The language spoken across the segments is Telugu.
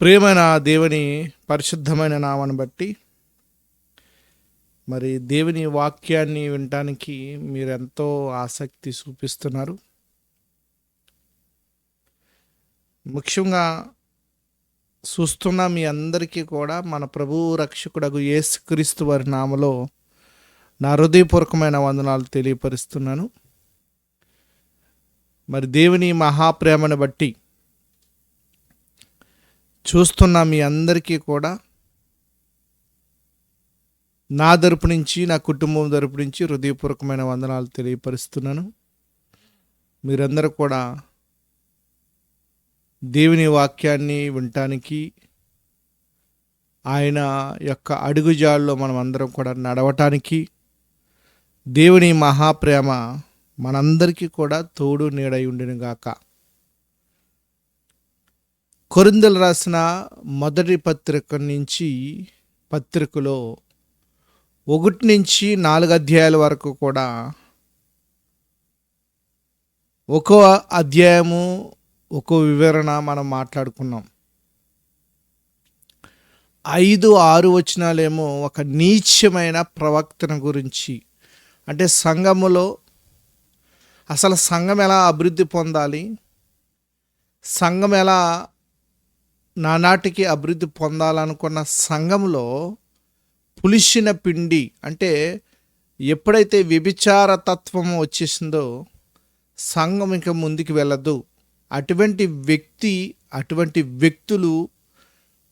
ప్రియమైన దేవుని పరిశుద్ధమైన నామను బట్టి మరి దేవుని వాక్యాన్ని వినటానికి మీరెంతో ఆసక్తి చూపిస్తున్నారు. ముఖ్యంగా చూస్తున్న మీ అందరికీ కూడా మన ప్రభు రక్షకుడకు యేసుక్రీస్తు వారి నామలో నా హృదయపూర్వకమైన వందనాలు తెలియపరుస్తున్నాను. మరి దేవుని మహాప్రేమను బట్టి చూస్తున్న మీ అందరికీ కూడా నా తరపు నుంచి నా కుటుంబం తరపు నుంచి హృదయపూర్వకమైన వందనాలు తెలియపరుస్తున్నాను. మీరందరూ కూడా దేవుని వాక్యాన్ని వినటానికి ఆయన యొక్క అడుగుజాల్లో మనం అందరం కూడా నడవటానికి దేవుని మహాప్రేమ మనందరికీ కూడా తోడు నీడై ఉండినగాక. గాక కొరిందలు రాసిన మొదటి పత్రిక నుంచి పత్రికలో ఒకటి నుంచి నాలుగు అధ్యాయాల వరకు కూడా ఒక్కో అధ్యాయము ఒక్కో వివరణ మనం మాట్లాడుకున్నాం. ఐదు ఆరు వచనాలేమో ఒక నీచమైన ప్రవక్తన గురించి. అంటే సంఘములో అసలు సంఘం ఎలా అభివృద్ధి పొందాలి? సంఘం ఎలా నానాటికి అభివృద్ధి పొందాలనుకున్న సంఘంలో పులిసిన పిండి అంటే ఎప్పుడైతే వ్యభిచార తత్వం వచ్చేసిందో సంఘం ఇంకా ముందుకు వెళ్ళదు. అటువంటి వ్యక్తి అటువంటి వ్యక్తులు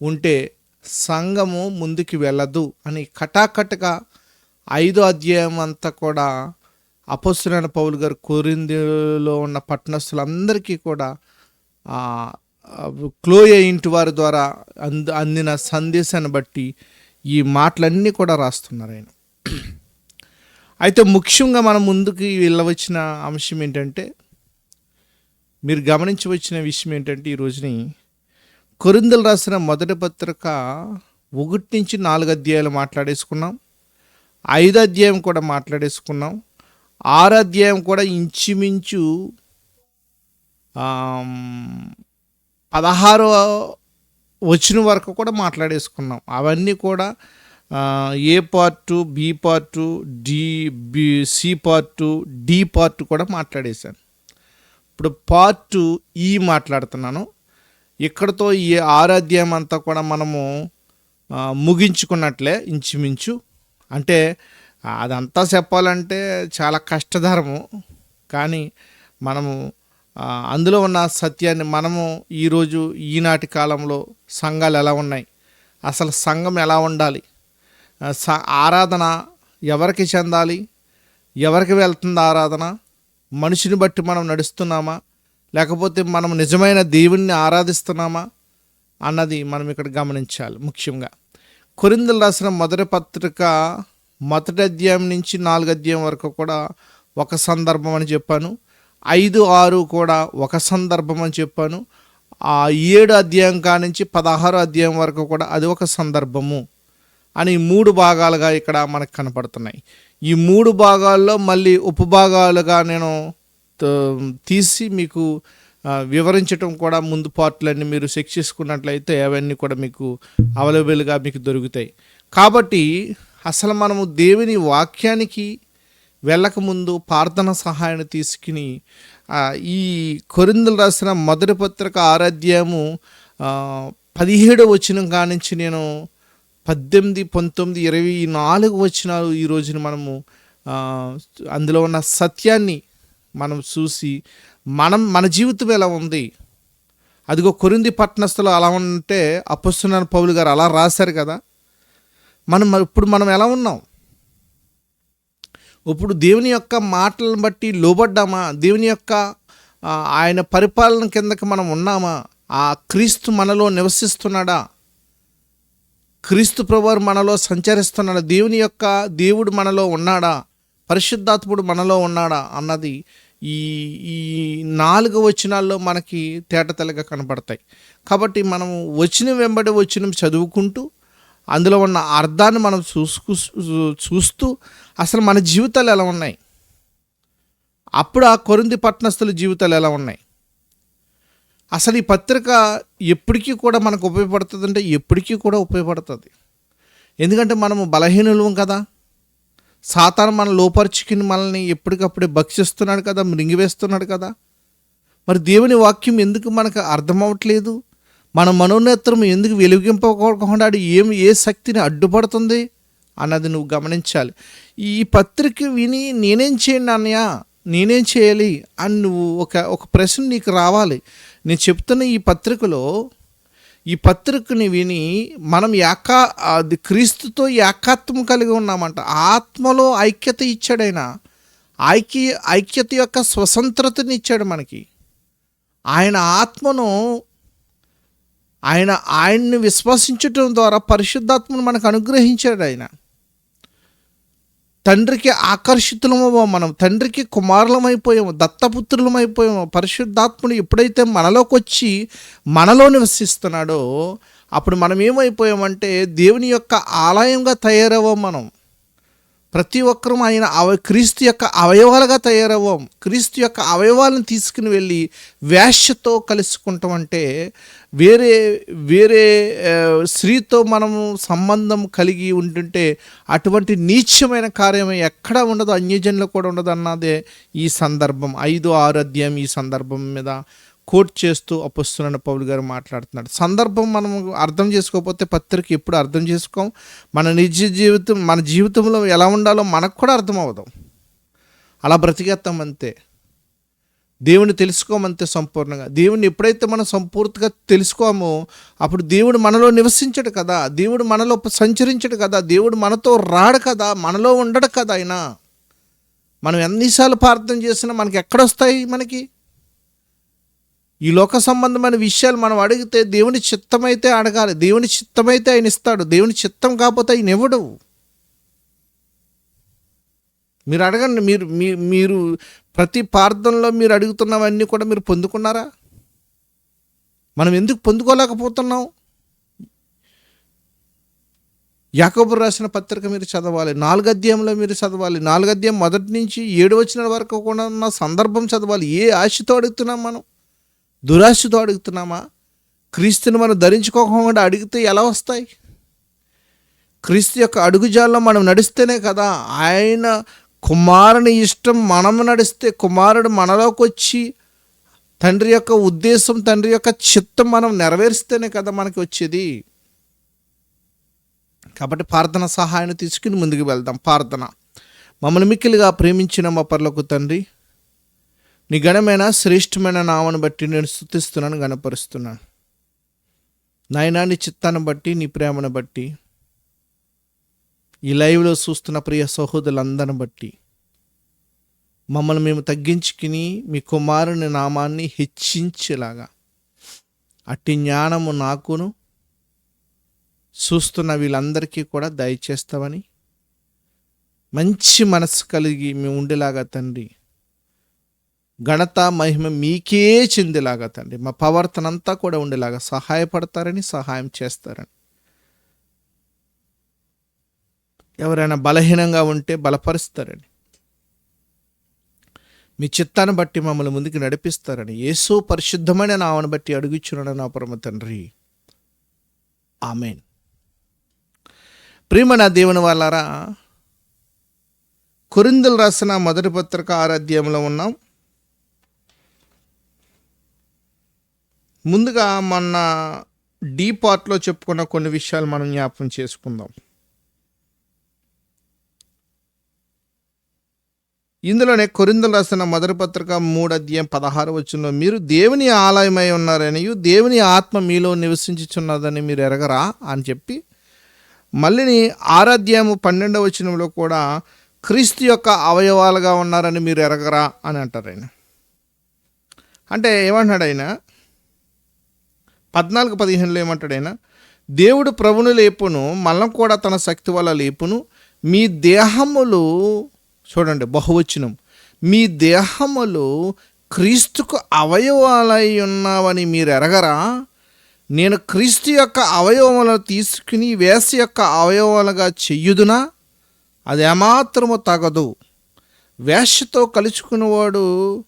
ఉంటే సంఘము ముందుకు వెళ్ళదు అని కటాకటగా ఐదో అధ్యాయం అంతా కూడా అపస్తులైన పౌలు గారు కోరిందిలో ఉన్న పట్టణస్తులందరికీ కూడా క్లోయ ఇంటి వారి ద్వారా అంద అందిన సందేశాన్ని బట్టి ఈ మాటలన్నీ కూడా రాస్తున్నారు ఆయన. అయితే ముఖ్యంగా మనం ముందుకు వెళ్ళవచ్చిన అంశం ఏంటంటే మీరు గమనించవచ్చిన విషయం ఏంటంటే ఈ రోజుని కొరిందలు రాసిన మొదటి పత్రిక ఒకటి నుంచి నాలుగు అధ్యాయాలు మాట్లాడేసుకున్నాం. ఐదు అధ్యాయం కూడా మాట్లాడేసుకున్నాం. ఆరు అధ్యాయం కూడా ఇంచుమించు పదహారో వచ్చిన వరకు కూడా మాట్లాడేసుకున్నాం. అవన్నీ కూడా A part B part D B C part D part కూడా మాట్లాడేశాను. ఇప్పుడు పార్ట్ ఈ మాట్లాడుతున్నాను. ఇక్కడతో ఈ ఆరాధ్యం అంతా కూడా మనము ముగించుకున్నట్లే ఇంచుమించు. అంటే అదంతా చెప్పాలంటే చాలా కష్టతరము. కానీ మనము అందులో ఉన్న సత్యాన్ని మనము ఈరోజు ఈనాటి కాలంలో సంఘాలు ఎలా ఉన్నాయి? అసలు సంఘం ఎలా ఉండాలి? స- ఆరాధన ఎవరికి చెందాలి? ఎవరికి వెళ్తుంది ఆరాధన? మనిషిని బట్టి మనం నడుస్తున్నామా? లేకపోతే మనం నిజమైన దేవుణ్ణి ఆరాధిస్తున్నామా? అన్నది మనం ఇక్కడ గమనించాలి ముఖ్యంగా. కొరిందలు రాసిన మొదటి పత్రిక మొదటి అధ్యాయం నుంచి నాలుగు అధ్యాయం వరకు కూడా ఒక సందర్భం అని చెప్పాను. ఐదు ఆరు కూడా ఒక సందర్భం అని చెప్పాను. ఆ ఏడు అధ్యాయం కానించి పదహారు అధ్యాయం వరకు కూడా అది ఒక సందర్భము అని మూడు భాగాలుగా ఇక్కడ మనకు కనపడుతున్నాయి. ఈ మూడు భాగాల్లో మళ్ళీ ఉపభాగాలుగా నేను తీసి మీకు వివరించటం కూడా ముందు పార్ట్లన్నీ మీరు చెక్ చేసుకున్నట్లయితే అవన్నీ కూడా మీకు అవైలబుల్గా మీకు దొరుకుతాయి. కాబట్టి అసలు మనము దేవుని వాక్యానికి వెళ్ళకముందు ప్రార్థన సహాయాన్ని తీసుకుని ఈ కొరిందులు రాసిన మొదటి పత్రిక ఆరాధ్యము పదిహేడు వచ్చిన కానించి నేను పద్దెనిమిది పంతొమ్మిది ఇరవై నాలుగు వచ్చినాలు ఈ రోజున మనము అందులో ఉన్న సత్యాన్ని మనం చూసి మనం మన జీవితం ఎలా ఉంది? అదిగో కొరింది పట్టణస్థులు అలా ఉంటే అపస్తున్న పౌలు గారు అలా రాశారు కదా. మనం ఇప్పుడు మనం ఎలా ఉన్నాం? ఇప్పుడు దేవుని యొక్క మాటలను బట్టి లోబడ్డామా? దేవుని యొక్క ఆయన పరిపాలన కిందకి మనం ఉన్నామా? ఆ క్రీస్తు మనలో నివసిస్తున్నాడా? క్రీస్తు ప్రభువారు మనలో సంచరిస్తున్నాడా? దేవుని యొక్క దేవుడు మనలో ఉన్నాడా? పరిశుద్ధాత్ముడు మనలో ఉన్నాడా? అన్నది ఈ ఈ నాలుగు వచనాల్లో మనకి తేటతెల్లగా కనబడతాయి. కాబట్టి మనం వచ్చిన వెంబడి వచ్చిన చదువుకుంటూ అందులో ఉన్న అర్థాన్ని మనం చూసుకు చూస్తూ అసలు మన జీవితాలు ఎలా ఉన్నాయి? అప్పుడు ఆ కొరింది పట్టణస్థుల జీవితాలు ఎలా ఉన్నాయి? అసలు ఈ పత్రిక ఎప్పటికీ కూడా మనకు ఉపయోగపడుతుంది అంటే ఎప్పటికీ కూడా ఉపయోగపడుతుంది. ఎందుకంటే మనము బలహీనులం కదా. సాతాను మన లోపరుచుకుని మనల్ని ఎప్పటికప్పుడే భక్షిస్తున్నాడు కదా మృంగివేస్తున్నాడు కదా. మరి దేవుని వాక్యం ఎందుకు మనకు అర్థమవట్లేదు? మన మనోనేత్రం ఎందుకు వెలిగింపకుండా ఏం ఏ శక్తిని అడ్డుపడుతుంది అన్నది నువ్వు గమనించాలి. ఈ పత్రిక విని నేనేం చేయండి అన్నయ్య? నేనేం చేయాలి? అని నువ్వు ఒక ఒక ప్రశ్న నీకు రావాలి. నేను చెప్తున్న ఈ పత్రికలో ఈ పత్రికని విని మనం ఏకా అది క్రీస్తుతో ఏకాత్వం కలిగి ఉన్నామంట. ఆత్మలో ఐక్యత ఇచ్చాడైనా ఐక్య ఐక్యత యొక్క స్వతంత్రతని ఇచ్చాడు మనకి. ఆయన ఆత్మను ఆయన ఆయన్ని విశ్వసించటం ద్వారా పరిశుద్ధాత్మను మనకు అనుగ్రహించాడు ఆయన. తండ్రికి ఆకర్షితులమో మనం తండ్రికి కుమారులమైపోయాము దత్తపుత్రులమైపోయాము. పరిశుద్ధాత్ముడు ఎప్పుడైతే మనలోకి వచ్చి మనలో నివసిస్తున్నాడో అప్పుడు మనం ఏమైపోయామంటే దేవుని యొక్క ఆలయంగా తయారవ్వం మనం. ప్రతి ఒక్కరూ ఆయన అవ క్రీస్తు యొక్క అవయవాలుగా తయారవ్వం. క్రీస్తు యొక్క అవయవాలను తీసుకుని వెళ్ళి వేష్యతో కలుసుకుంటాం అంటే వేరే వేరే స్త్రీతో మనము సంబంధం కలిగి ఉంటుంటే అటువంటి నీచమైన కార్యం ఎక్కడ ఉండదు అన్యజనులు కూడా ఉండదు అన్నదే ఈ సందర్భం. ఐదు ఆరు అధ్యాయం ఈ సందర్భం మీద కోట్ చేస్తూ అపస్తున్న పౌలు గారు మాట్లాడుతున్నాడు సందర్భం మనం అర్థం చేసుకోకపోతే పత్రిక ఎప్పుడు అర్థం చేసుకోం? మన నిజ జీవితం మన జీవితంలో ఎలా ఉండాలో మనకు కూడా అర్థం అవ్వదు అలా బ్రతికేస్తాం అంతే. దేవుని తెలుసుకోమంతే సంపూర్ణంగా. దేవుని ఎప్పుడైతే మనం సంపూర్తిగా తెలుసుకోమో అప్పుడు దేవుడు మనలో నివసించడు కదా. దేవుడు మనలో సంచరించడు కదా. దేవుడు మనతో రాడు కదా. మనలో ఉండడు కదా ఆయన మనం ఎన్నిసార్లు ప్రార్థన చేసినా మనకి ఎక్కడొస్తాయి మనకి? ఈ లోక సంబంధమైన విషయాలు మనం అడిగితే దేవుని చిత్తమైతే అడగాలి. దేవుని చిత్తమైతే ఆయన ఇస్తాడు. దేవుని చిత్తం కాకపోతే ఆయన ఇవ్వడు మీరు అడగండి. మీరు మీ- మీరు ప్రతి ప్రార్థనలో మీరు అడుగుతున్నవన్నీ కూడా మీరు పొందుకున్నారా? మనం ఎందుకు పొందుకోలేకపోతున్నాం? యాకబు రాసిన పత్రిక మీరు చదవాలి. నాలుగు అధ్యాయంలో మీరు చదవాలి. నాలుగు అధ్యాయం మొదటి నుంచి ఏడు వచ్చిన వరకు కూడా ఉన్న సందర్భం చదవాలి. ఏ ఆశతో అడుగుతున్నాం మనం? దురాశతో అడుగుతున్నామా? క్రీస్తుని మనం ధరించుకోకుండా అడిగితే ఎలా వస్తాయి? క్రీస్తు యొక్క అడుగుజాల్లో మనం నడిస్తేనే కదా ఆయన కుమారుని ఇష్టం మనం నడిస్తే కుమారుడు మనలోకి వచ్చి తండ్రి యొక్క ఉద్దేశం తండ్రి యొక్క చిత్తం మనం నెరవేరిస్తేనే కదా మనకి వచ్చేది. కాబట్టి ప్రార్థన సహాయాన్ని తీసుకుని ముందుకు వెళ్దాం. ప్రార్థన. మమ్మల్ని మిక్కిలిగా ప్రేమించిన మా పర్లకు తండ్రి నీ ఘనమైన శ్రేష్టమైన నామను బట్టి నేను స్థుతిస్తున్నాను గణపరుస్తున్నాను నాయనా నీ చిత్తాన్ని బట్టి నీ ప్రేమను బట్టి ఈ లైవ్లో చూస్తున్న ప్రియ సహోదరులందరిని బట్టి మమ్మల్ని మేము తగ్గించుకుని మీ కుమారుని నామాన్ని హెచ్చించేలాగా అట్టి జ్ఞానము నాకును చూస్తున్న వీళ్ళందరికీ కూడా దయచేస్తామని మంచి మనసు కలిగి మేము ఉండేలాగా తండ్రి ఘనత మహిమ మీకే చెందేలాగా తండ్రి. మా ప్రవర్తన అంతా కూడా ఉండేలాగా సహాయపడతారని సహాయం చేస్తారని. ఎవరైనా బలహీనంగా ఉంటే బలపరుస్తారని. మీ చిత్తాన్ని బట్టి మమ్మల్ని ముందుకు నడిపిస్తారని. యేసు పరిశుద్ధమైన నామను బట్టి అడుగుచున్నాడు నా పరమ తండ్రి. ఆమెన్. ప్రేమ నా దేవుని వాళ్ళారా కొరిందులు రాసిన మొదటి పత్రిక ఆరాధ్యంలో ఉన్నాం. ముందుగా మొన్న డీ పార్ట్లో చెప్పుకున్న కొన్ని విషయాలు మనం జ్ఞాపకం చేసుకుందాం. ఇందులోనే కొరిందలు రాసిన మొదటి పత్రిక మూడు అధ్యాయం పదహారు వచ్చిన మీరు దేవుని ఆలయమై ఉన్నారని దేవుని ఆత్మ మీలో నివసించుచున్నదని మీరు ఎరగరా? అని చెప్పి మళ్ళీని ఆరాధ్యాము పన్నెండవ వచనంలో కూడా క్రీస్తు యొక్క అవయవాలుగా ఉన్నారని మీరు ఎరగరా? అని అంటారు ఆయన. అంటే ఏమంటున్నాడు ఆయన? పద్నాలుగు పదిహేనులో ఏమంటాడైనా దేవుడు ప్రభును లేపును మళ్ళం కూడా తన శక్తి వల్ల లేపును. మీ దేహములు చూడండి బహువచనం మీ దేహములు క్రీస్తుకు అవయవాలై ఉన్నావని మీరు ఎరగరా? నేను క్రీస్తు యొక్క అవయవములను తీసుకుని వేసి యొక్క అవయవాలుగా చెయ్యుదునా అది ఏమాత్రము తగదు. వేషతో కలుచుకున్నవాడు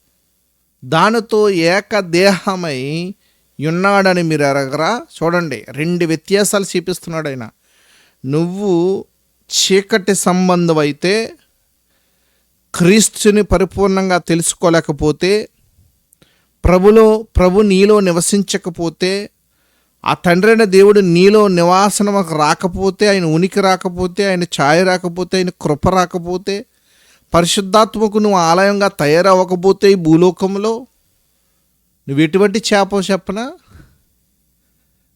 దానితో ఏకదేహమై ఉన్నాడని మీరు ఎరగరా? చూడండి రెండు వ్యత్యాసాలు చూపిస్తున్నాడు ఆయన. నువ్వు చీకటి సంబంధం అయితే క్రీస్తుని పరిపూర్ణంగా తెలుసుకోలేకపోతే ప్రభులో ప్రభు నీలో నివసించకపోతే ఆ తండ్రైన దేవుడు నీలో నివాసనకు రాకపోతే ఆయన ఉనికి రాకపోతే ఆయన ఛాయ రాకపోతే ఆయన కృప రాకపోతే పరిశుద్ధాత్మకు నువ్వు ఆలయంగా తయారవ్వకపోతే ఈ భూలోకంలో నువ్వు ఎటువంటి చేప చెప్పనా?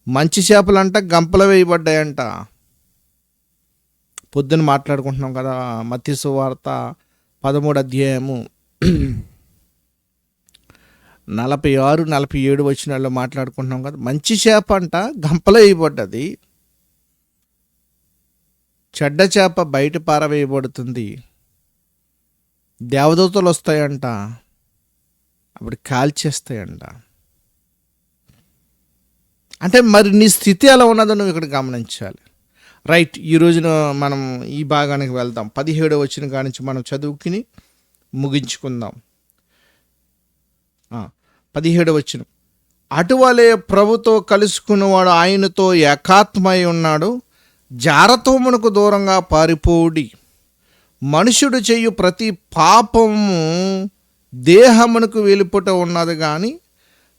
మంచి చేపలంట గంపలు వేయబడ్డాయంట. పొద్దున మాట్లాడుకుంటున్నాం కదా మత్స్సు వార్త పదమూడు అధ్యాయము. నలభై ఆరు నలభై ఏడు వచ్చినాల్లో మాట్లాడుకుంటున్నాం కదా మంచి చేప అంట గంపలో వేయబడ్డది. చెడ్డ చేప బయట పారవేయబడుతుంది. దేవదూతలు వస్తాయంట. అప్పుడు కాల్చేస్తాయంట. అంటే మరి నీ స్థితి ఎలా ఉన్నదో నువ్వు ఇక్కడ గమనించాలి. రైట్ ఈ రోజున మనం ఈ భాగానికి వెళ్దాం. పదిహేడో వచ్చిన కాడి నుంచి మనం చదువుకుని ముగించుకుందాం. పదిహేడు వచ్చిన. అటువలే ప్రభుతో కలుసుకున్నవాడు ఆయనతో ఏకాత్మై ఉన్నాడు. జారతోమునకు దూరంగా పారిపోడి మనుషుడు చేయు ప్రతి పాపము దేహమునకు వెలుపుట ఉన్నది కానీ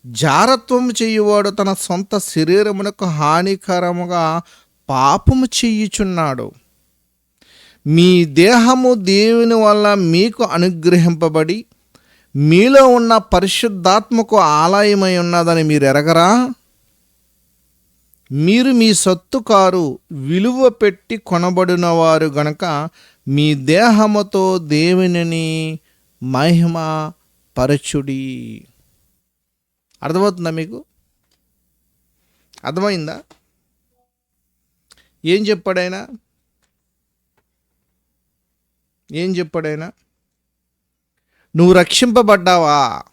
జారత్వం చేయువాడు తన సొంత శరీరమునకు హానికరముగా పాపము చేయుచున్నాడు. మీ దేహము దేవుని వల్ల మీకు అనుగ్రహింపబడి మీలో ఉన్న పరిశుద్ధాత్మకు ఆలయమై ఉన్నదని మీరు ఎరగరా మీరు మీ సొత్తు కారు విలువ పెట్టి కొనబడినవారు గనక మీ దేహముతో దేవునిని మహిమ పరచుడి. అర్థమవుతుందా మీకు? అర్థమైందా? ఏం చెప్పాడైనా? ఏం చెప్పాడైనా? నువ్వు రక్షింపబడ్డావా?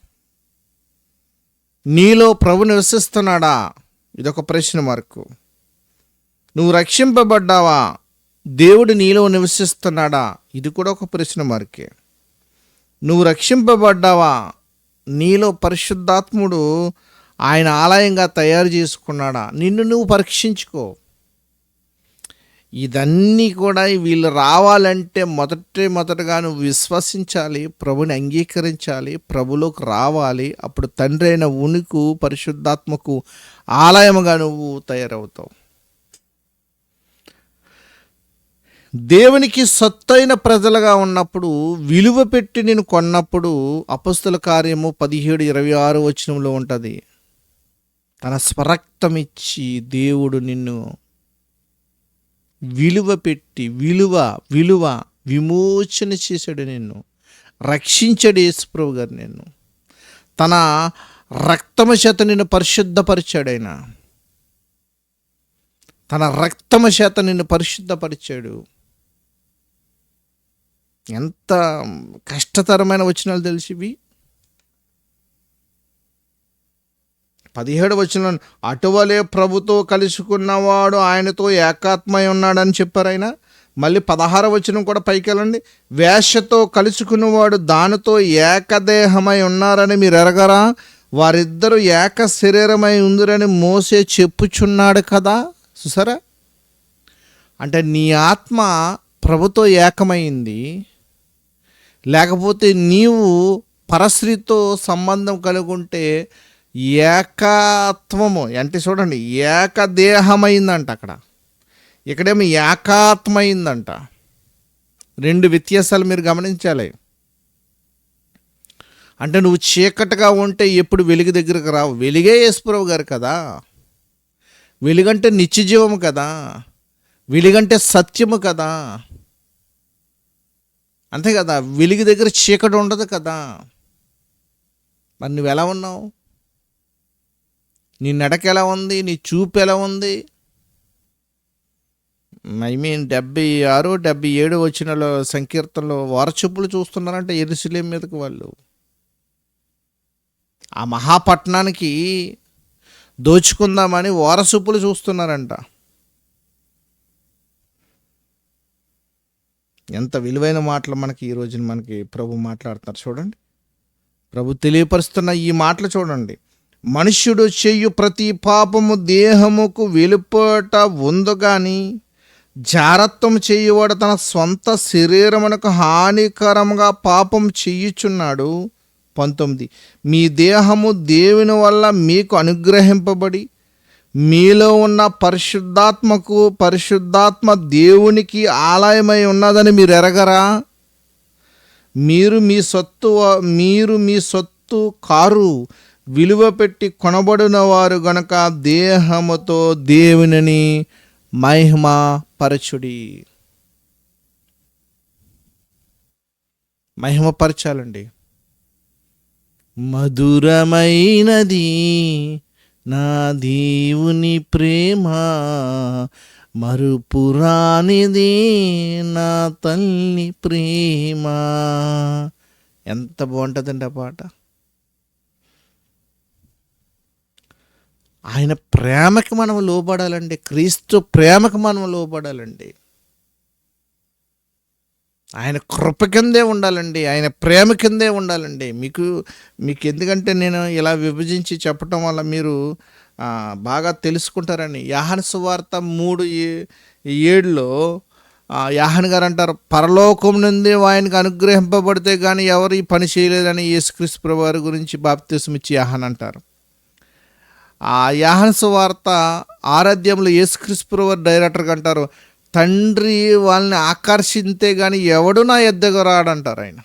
నీలో ప్రభు నివసిస్తున్నాడా? ఇదొక ప్రశ్న మార్కు. నువ్వు రక్షింపబడ్డావా? దేవుడు నీలో నివసిస్తున్నాడా? ఇది కూడా ఒక ప్రశ్న మార్కే. నువ్వు రక్షింపబడ్డావా? నీలో పరిశుద్ధాత్ముడు ఆయన ఆలయంగా తయారు చేసుకున్నాడా? నిన్ను నువ్వు పరీక్షించుకో. ఇదన్నీ కూడా వీళ్ళు రావాలంటే మొదటి మొదటగా నువ్వు విశ్వసించాలి ప్రభుని అంగీకరించాలి ప్రభులోకి రావాలి. అప్పుడు తండ్రి అయిన ఉనికి పరిశుద్ధాత్మకు ఆలయముగా నువ్వు తయారవుతావు. దేవునికి సత్తైన ప్రజలుగా ఉన్నప్పుడు విలువ పెట్టి నేను కొన్నప్పుడు అపస్తుల కార్యము పదిహేడు ఇరవై ఆరు వచనంలో ఉంటుంది. తన స్వరక్తమిచ్చి దేవుడు నిన్ను విలువ పెట్టి విలువ విలువ విమోచన చేశాడు నిన్ను. రక్షించాడు యేసుప్రభు గారు నిన్ను. తన రక్తమ చేత నిన్ను పరిశుద్ధపరిచాడు ఆయన. తన రక్తమ చేత నిన్ను పరిశుద్ధపరిచాడు. ఎంత కష్టతరమైన వచనాలు తెలిసి ఇవి పదిహేడు వచ్చిన అటువలే ప్రభుతో కలుసుకున్నవాడు ఆయనతో ఏకాత్మై ఉన్నాడని చెప్పారు ఆయన. మళ్ళీ పదహార వచనం కూడా పైకి వెళ్ళండి. వేషతో కలుసుకున్నవాడు దానితో ఏకదేహమై ఉన్నారని మీరు ఎరగరా? వారిద్దరూ ఏక శరీరమై ఉందిరని మోసే చెప్పుచున్నాడు కదా. చూసారా? అంటే నీ ఆత్మ ప్రభుతో ఏకమైంది. లేకపోతే నీవు పరశ్రీతో సంబంధం కలిగి ఉంటే ఏకాత్మము అంటే చూడండి ఏకదేహమైందంట అక్కడ. ఇక్కడేమో ఏకాత్మైందంట రెండు వ్యత్యాసాలు మీరు గమనించాలి. అంటే నువ్వు చీకటిగా ఉంటే ఎప్పుడు వెలుగు దగ్గరకు రావు. వెలుగే యేసుప్రభు గారు కదా. వెలుగంటే నిత్యజీవము కదా. వెలుగంటే సత్యము కదా. అంతే కదా వెలుగు దగ్గర చీకటి ఉండదు కదా. మరి నువ్వు ఎలా ఉన్నావు? నీ నడక ఎలా ఉంది? నీ చూపు ఎలా ఉంది? ఐ మీన్ డెబ్బై ఆరు డెబ్బై ఏడు వచ్చిన సంకీర్తనలో వారచొప్పులు చూస్తున్నారంటే ఎరుసలేం మీదకి వాళ్ళు. ఆ మహాపట్నానికి దోచుకుందామని వారసూపులు చూస్తున్నారంట. ఎంత విలువైన మాటలు మనకి ఈ రోజున మనకి ప్రభు మాట్లాడుతున్నారు చూడండి. ప్రభు తెలియపరుస్తున్న ఈ మాటలు చూడండి. మనుష్యుడు చెయ్యు ప్రతి పాపము దేహముకు వెలుపట ఉందు కానీ జారత్వం చేయువాడు తన సొంత శరీరమునకు హానికరంగా పాపం చెయ్యుచున్నాడు పంతొమ్మిది. మీ దేహము దేవుని వల్ల మీకు అనుగ్రహింపబడి మీలో ఉన్న పరిశుద్ధాత్మకు పరిశుద్ధాత్మ దేవునికి ఆలయమై ఉన్నదని మీరు ఎరగరా? మీరు మీ సొత్తు మీరు మీ సొత్తు కారు విలువ పెట్టి కొనబడిన వారు గనక దేహముతో దేవునిని మహిమ పరచుడి మహిమపరచాలండి. మధురమైనది నా దేవుని ప్రేమ మరుపురానిది నా తల్లి ప్రేమ. ఎంత బాగుంటుందండి ఆ పాట. ఆయన ప్రేమకి మనం లోబడాలండి క్రీస్తు ప్రేమకి మనం లోబడాలండి. ఆయన కృప కిందే ఉండాలండి ఆయన ప్రేమ కిందే ఉండాలండి. మీకు మీకు ఎందుకంటే నేను ఇలా విభజించి చెప్పటం వల్ల మీరు బాగా తెలుసుకుంటారని. యాహన్ సువార్త మూడు ఏడులో యాహన్ గారు అంటారు పరలోకం నుండి ఆయనకు అనుగ్రహింపబడితే కానీ ఎవరు ఈ పని చేయలేదని యేసుక్రీస్తు ప్రభు గురించి బాప్తిసం ఇచ్చి యాహన్ అంటారు. ఆ యాహన్ సువార్త ఆరాధ్యంలో యేసుక్రీస్తు ప్రభు డైరెక్టర్గా అంటారు తండ్రి వాళ్ళని ఆకర్షింతే కానీ ఎవడు నా ఎద్దకు రాడంటారు ఆయన.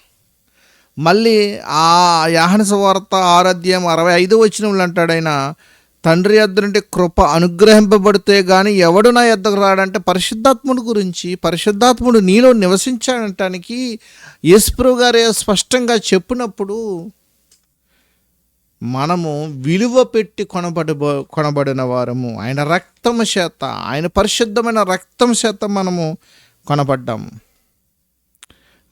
మళ్ళీ ఆ యాహన సువార్త ఆరాధ్యం అరవై ఐదు వచ్చినట్లు అంటాడు ఆయన తండ్రి ఎద్దరంటే కృప అనుగ్రహింపబడితే కానీ ఎవడు నా ఎద్దకు రాడంటే పరిశుద్ధాత్ముడు గురించి పరిశుద్ధాత్ముడు నీలో నివసించాడటానికి యేసుప్రభు గారే స్పష్టంగా చెప్పినప్పుడు మనము విలువ పెట్టి కొనబడబో కొనబడిన వారము. ఆయన రక్తము చేత ఆయన పరిశుద్ధమైన రక్తం చేత మనము కొనబడ్డాము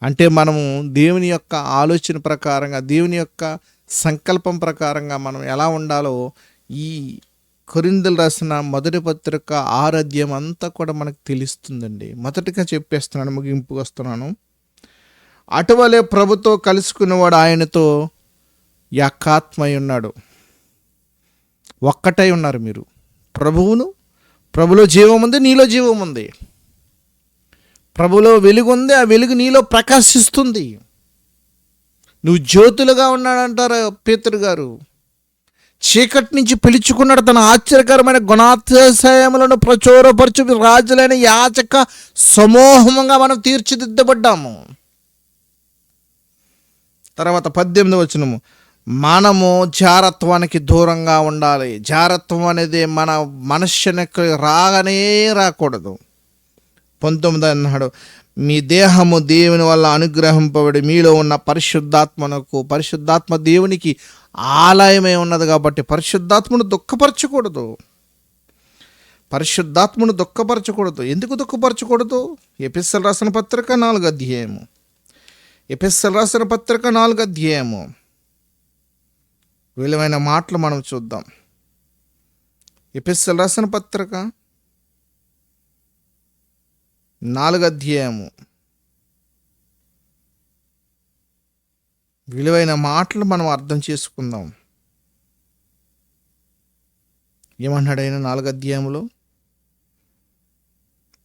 అంటే మనము దేవుని యొక్క ఆలోచన ప్రకారంగా దేవుని యొక్క సంకల్పం ప్రకారంగా మనం ఎలా ఉండాలో ఈ కొరిందులు రాసిన మొదటి పత్రిక ఆరాధ్యం అంతా కూడా మనకు తెలుస్తుందండి. మొదటిగా చెప్పేస్తున్నాను ముగింపు వస్తున్నాను. అటువలే ప్రభుతో కలుసుకున్నవాడు ఆయనతో యాకాత్మై ఉన్నాడు. ఒక్కటై ఉన్నారు మీరు. ప్రభువును ప్రభులో జీవం ఉంది నీలో జీవం ఉంది. ప్రభులో వెలుగు ఉంది ఆ వెలుగు నీలో ప్రకాశిస్తుంది. నువ్వు జ్యోతులుగా ఉన్నాడంటారు పేతురు గారు. చీకటి నుంచి పిలుచుకున్నాడు తన ఆశ్చర్యకరమైన గుణాతిశయములను ప్రచురపరచు రాజులైన యాచక సమూహంగా మనం తీర్చిదిద్దబడ్డాము. తర్వాత పద్దెనిమిది వచనము. మనము జారత్వానికి దూరంగా ఉండాలి. జారత్వం అనేది మన మనుష్యునికి రాగానే రాకూడదు. పంతొమ్మిది అన్నాడు మీ దేహము దేవుని వల్ల అనుగ్రహింపబడి మీలో ఉన్న పరిశుద్ధాత్మనకు పరిశుద్ధాత్మ దేవునికి ఆలయమే ఉన్నది కాబట్టి పరిశుద్ధాత్మను దుఃఖపరచకూడదు. పరిశుద్ధాత్మను దుఃఖపరచకూడదు. ఎందుకు దుఃఖపరచకూడదు? ఎపిస్సల్ రాసిన పత్రిక నాలుగు అధ్యాయము. ఎపిస్సల్ రాసిన పత్రిక నాలుగు అధ్యాయము. విలువైన మాటలు మనం చూద్దాం. ఎపిస్సల్ రాసిన పత్రిక నాలుగు అధ్యాయము విలువైన మాటలు మనం అర్థం చేసుకుందాం. ఏమన్నాడైనా నాలుగు అధ్యాయములో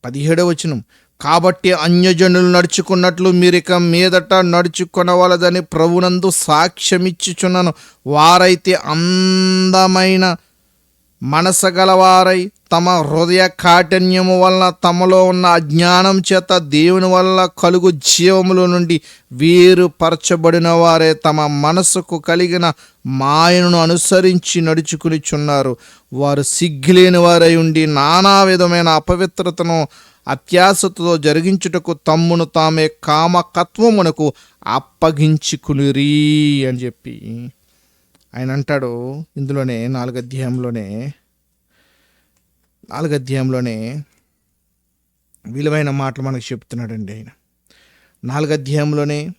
పదిహేడవ వచనం. కాబట్టి అన్యజనులు నడుచుకున్నట్లు మీరిక మీదట నడుచుకొనవలదని ప్రభునందు సాక్ష్యమిచ్చుచున్నను. వారైతే అందమైన మనసగలవారై తమ హృదయ కాఠిన్యము వలన తమలో ఉన్న అజ్ఞానం చేత దేవుని వల్ల కలుగు జీవముల నుండి వేరుపరచబడిన వారే తమ మనసుకు కలిగిన మాయను అనుసరించి నడుచుకునిచున్నారు. వారు సిగ్గులేని వారై ఉండి నానా విధమైన అపవిత్రతను అత్యాసతో జరిగించుటకు తమ్మును తామే కామకత్వమునకు అప్పగించుకునిరి అని చెప్పి ఆయన అంటాడు. ఇందులోనే నాలుగు అధ్యాయంలోనే నాలుగు అధ్యాయంలోనే విలువైన మాటలు మనకు చెప్తున్నాడండి ఆయన. నాలుగు అధ్యాయంలోనే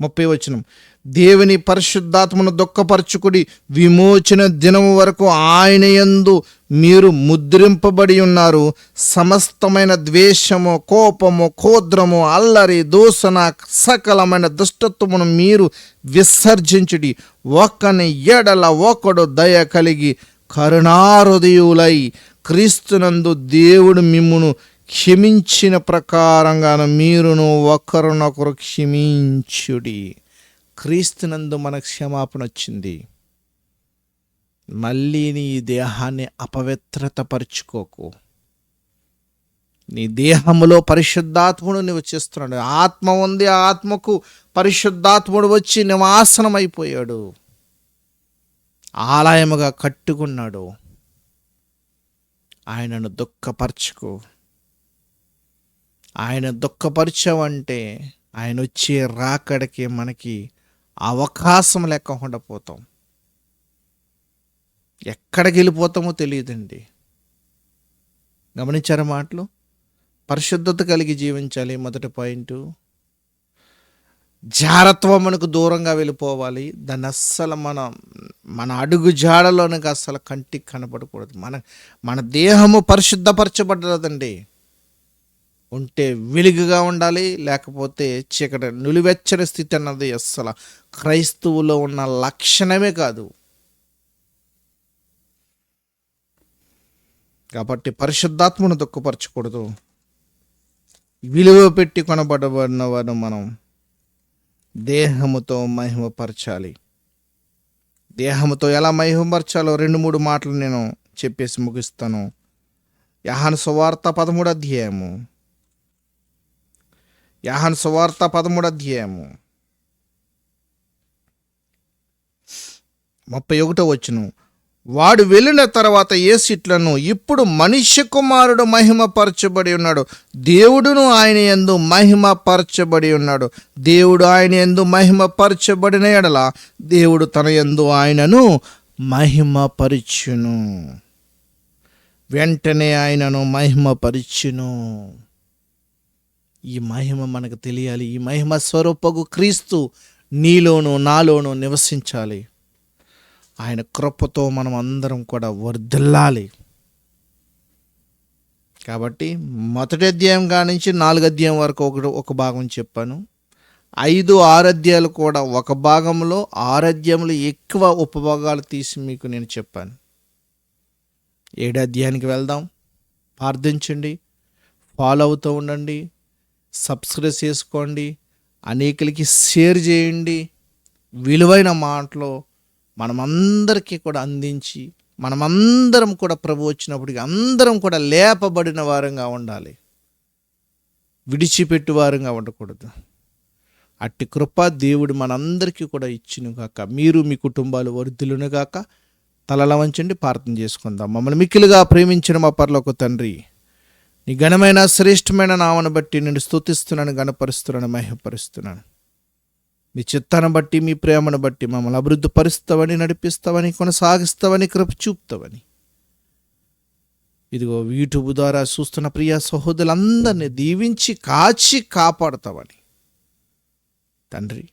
ముప్పై వచనం. దేవుని పరిశుద్ధాత్మను దుఃఖపరచుకుడి విమోచన దినము వరకు ఆయన యందు మీరు ముద్రింపబడి ఉన్నారు. సమస్తమైన ద్వేషము కోపము కోద్రము అల్లరి దూషణ సకలమైన దుష్టత్వమును మీరు విసర్జించుడి. ఒక్కని ఎడల ఒకడు దయ కలిగి కరుణాహృదయులై క్రీస్తునందు దేవుడు మిమ్మును క్షమించిన ప్రకారంగాను మీరును ఒకరినొకరు క్షమించుడి. క్రీస్తునందు మన క్షమాపణ వచ్చింది మళ్ళీ నీ దేహాన్ని అపవిత్రతపరుచుకోకు. నీ దేహములో పరిశుద్ధాత్ముడు నివసిస్తున్నాడు ఆత్మ ఉంది ఆ ఆత్మకు పరిశుద్ధాత్ముడు వచ్చి నివాసనం అయిపోయాడు ఆలయముగా కట్టుకున్నాడు. ఆయనను దుఃఖపరచుకో. ఆయన దుఃఖపరిచావంటే ఆయన వచ్చే రాకడికి మనకి అవకాశం లేకుండా పోతాం. ఎక్కడికి వెళ్ళిపోతామో తెలియదండి. గమనించారా మాటలు? పరిశుద్ధత కలిగి జీవించాలి మొదటి పాయింట్. జారత్వం మనకు దూరంగా వెళ్ళిపోవాలి. దాన్ని అస్సలు మన మన అడుగు జాడలోనికి అస్సలు కంటికి కనపడకూడదు. మన మన దేహము పరిశుద్ధపరచబడదండి ఉంటే వెలుగుగా ఉండాలి లేకపోతే చీకటి నులివెచ్చని స్థితి అన్నది అస్సలు క్రైస్తవులో ఉన్న లక్షణమే కాదు. కాబట్టి పరిశుద్ధాత్మను దుఃఖపరచకూడదు. విలువ పెట్టి కొనబడబడిన వారు మనం దేహముతో మహిమపరచాలి. దేహముతో ఎలా మహిమపరచాలో రెండు మూడు మాటలు నేను చెప్పేసి ముగిస్తాను. యహాను సువార్త పదమూడు అధ్యాయము. యాహన్ సువార్త పదమూడు అధ్యాయము. ముప్పై ఒకటో వచ్చును వాడు వెళ్ళిన తర్వాత ఏ సిట్లను ఇప్పుడు మనిషి కుమారుడు మహిమపరచబడి ఉన్నాడు. దేవుడును ఆయన ఎందు మహిమపరచబడి ఉన్నాడు. దేవుడు ఆయన ఎందు మహిమపరచబడిన ఎడల దేవుడు తన ఎందు ఆయనను మహిమపరిచును. వెంటనే ఆయనను మహిమపరిచును. ఈ మహిమ మనకు తెలియాలి. ఈ మహిమ స్వరూపకు క్రీస్తు నీలోనూ నాలోనూ నివసించాలి. ఆయన కృపతో మనం అందరం కూడా వర్ధిల్లాలి. కాబట్టి మొదటి అధ్యాయం కానించి నాలుగు అధ్యాయం వరకు ఒక ఒక భాగం చెప్పాను. ఐదు ఆరాధ్యాలు కూడా ఒక భాగంలో ఆరాధ్యములు ఎక్కువ ఉపభాగాలు తీసి మీకు నేను చెప్పాను. ఏడు అధ్యాయానికి వెళ్దాం. ప్రార్థించండి. ఫాలో అవుతూ ఉండండి. సబ్స్క్రైబ్ చేసుకోండి అనేకులకి షేర్ చేయండి. విలువైన మాటలు మనమందరికీ కూడా అందించి మనమందరం కూడా ప్రభు వచ్చినప్పటికి అందరం కూడా లేపబడిన వారంగా ఉండాలి. విడిచిపెట్టు వారంగా ఉండకూడదు. అట్టి కృప దేవుడు మనందరికీ కూడా ఇచ్చిన కాక మీరు మీ కుటుంబాలు వర్ధులను కాక తలల వంచండి ప్రార్థన చేసుకుందాం. మమ్మల్ని మిక్కిలుగా ప్రేమించిన మా పర్లోక తండ్రి నీ ఘనమైన శ్రేష్టమైన నామను బట్టి నేను స్తుతిస్తున్నాను గణపరుస్తున్నాను మహిమపరుస్తున్నాను. మీ చిత్తాన్ని బట్టి మీ ప్రేమను బట్టి మమ్మల్ని అభివృద్ధి పరుస్తావని నడిపిస్తావని కొనసాగిస్తావని కృప చూపుతావని. ఇదిగో యూట్యూబ్ ద్వారా చూస్తున్న ప్రియ సహోదరులందరినీ దీవించి కాచి కాపాడుతావని. తండ్రి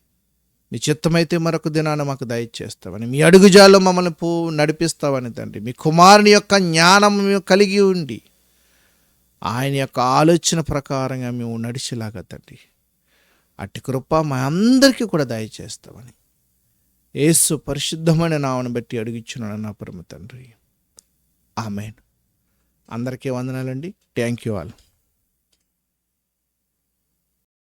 మీ చిత్తమైతే మరొక దినాన మాకు దయచేస్తావని మీ అడుగుజాల్లో మమ్మల్ని పో నడిపిస్తావని తండ్రి. మీ కుమారుని యొక్క జ్ఞానం కలిగి ఉండి ఆయన యొక్క ఆలోచన ప్రకారంగా మేము నడిచేలాగా తండ్రి. అట్టి కృప మా అందరికీ కూడా దయచేస్తామని. ఏసు పరిశుద్ధమైన నావను బట్టి అడుగుచున్నాను నా పరమ తండ్రి. ఆమెన్. అందరికీ వందనాలండి. Thank you all.